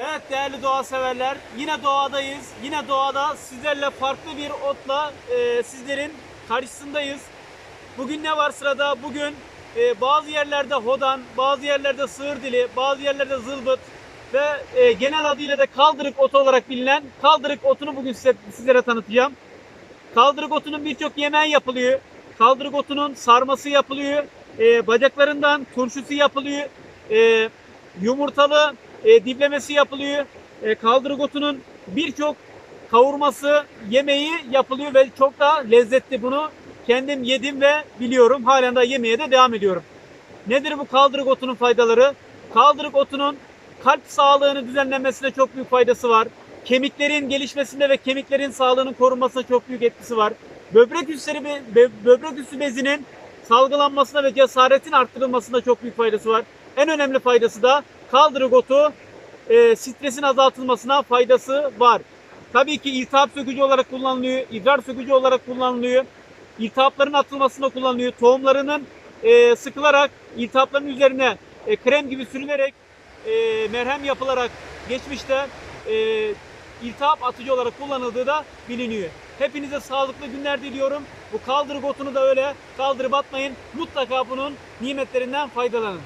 Evet değerli doğa severler, yine doğadayız. Yine doğada sizlerle farklı bir otla e, sizlerin karşısındayız. Bugün ne var sırada? Bugün e, bazı yerlerde hodan, bazı yerlerde sığır dili, bazı yerlerde zılbıt ve e, genel adıyla da kaldırık otu olarak bilinen kaldırık otunu bugün size, sizlere tanıtacağım. Kaldırık otunun birçok yemeği yapılıyor. Kaldırık otunun sarması yapılıyor. E, bacaklarından turşusu yapılıyor. E, yumurtalı e, diplemesi yapılıyor. E, kaldırık otunun birçok kavurması, yemeği yapılıyor ve çok da lezzetli. Bunu kendim yedim ve biliyorum. Halen de yemeye de devam ediyorum. Nedir bu kaldırık otunun faydaları? Kaldırık otunun kalp sağlığını düzenlenmesine çok büyük faydası var. Kemiklerin gelişmesinde ve kemiklerin sağlığının korunmasına çok büyük etkisi var. Böbrek üstleri böbrek üstü bezinin salgılanmasına ve cesaretin arttırılmasında çok büyük faydası var. En önemli faydası da kaldırık otu e, stresin azaltılmasına faydası var. Tabii ki iltihap sökücü olarak kullanılıyor, idrar sökücü olarak kullanılıyor. İltihapların atılmasında kullanılıyor. Tohumlarının e, sıkılarak iltihapların üzerine e, krem gibi sürülerek e, merhem yapılarak geçmişte e, iltihap atıcı olarak kullanıldığı da biliniyor. Hepinize sağlıklı günler diliyorum. Bu kaldırık otunu da öyle kaldırıp atmayın. Mutlaka bunun nimetlerinden faydalanın.